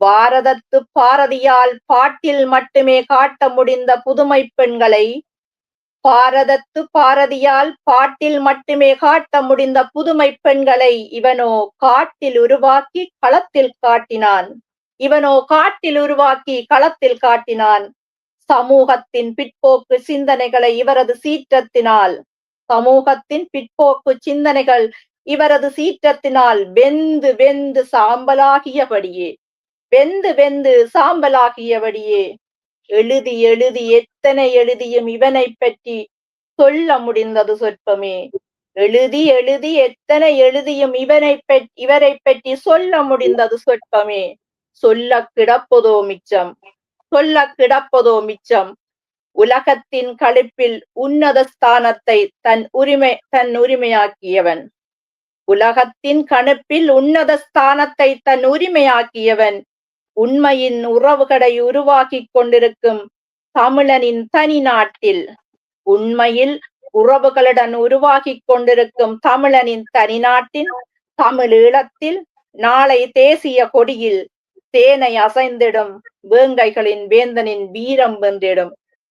பாரதத்து பாரதியால் பாட்டில் மட்டுமே காட்ட முடிந்த புதுமை பெண்களை பாரதத்து பாரதியால் பாட்டில் மட்டுமே காட்ட முடிந்த புதுமை பெண்களை இவனோ காட்டில் உருவாக்கி களத்தில் காட்டினான். இவனோ காட்டில் உருவாக்கி களத்தில் காட்டினான். சமூகத்தின் பிற்போக்கு சிந்தனைகளை இவரது சீற்றத்தினால் சமூகத்தின் பிற்போக்கு சிந்தனைகள் இவரது சீற்றத்தினால் வெந்து வெந்து சாம்பலாகியபடியே. வெந்து வெந்து சாம்பலாகியபடியே எழுதி எழுதி எத்தனை எழுதியும் இவனை பற்றி சொல்ல முடிந்தது சொற்பமே. எழுதி எழுதி எத்தனை எழுதியும் இவனை இவரை பற்றி சொல்ல முடிந்தது சொற்பமே. சொல்ல கிடப்பதோ மிச்சம் சொல்ல கிடப்பதோ மிச்சம். உலகத்தின் களிப்பில் உன்னத ஸ்தானத்தை தன் உரிமை தன் உரிமையாக்கியவன். உலகத்தின் கணுப்பில் உன்னத ஸ்தானத்தை தன் உரிமையாக்கியவன் உண்மையின் உறவுகளை உருவாக்கிக் கொண்டிருக்கும் தமிழனின் தனி நாட்டில். உண்மையில் உறவுகளுடன் உருவாகிக் கொண்டிருக்கும் தமிழனின் தனி நாட்டின் தமிழ் ஈழத்தில் நாளை தேசிய கொடியில் தேனை அசைந்திடும் வேங்கைகளின் வேந்தனின் வீரம் வென்றிடும்.